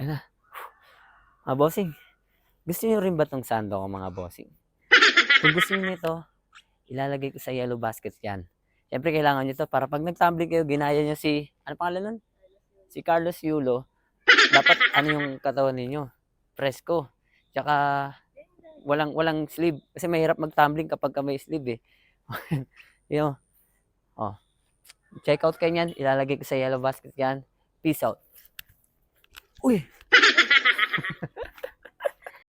Mga bossing, gusto niyo rin ba tong sando ko mga bossing? Kung gusto niyo nito, ilalagay ko sa yellow basket yan. Siyempre, kailangan nyo to para pag nag-tumbling kayo, ginaya nyo si, ano pangalan nun? Si Carlos Yulo. Dapat ano yung katawan ninyo? Presko. Tsaka, walang walang sleeve. Kasi mahirap mag-tumbling kapag ka may sleeve eh. Yun. Oh. Check out kayo yan. Ilalagay ko sa yellow basket yan. Peace out. Uy!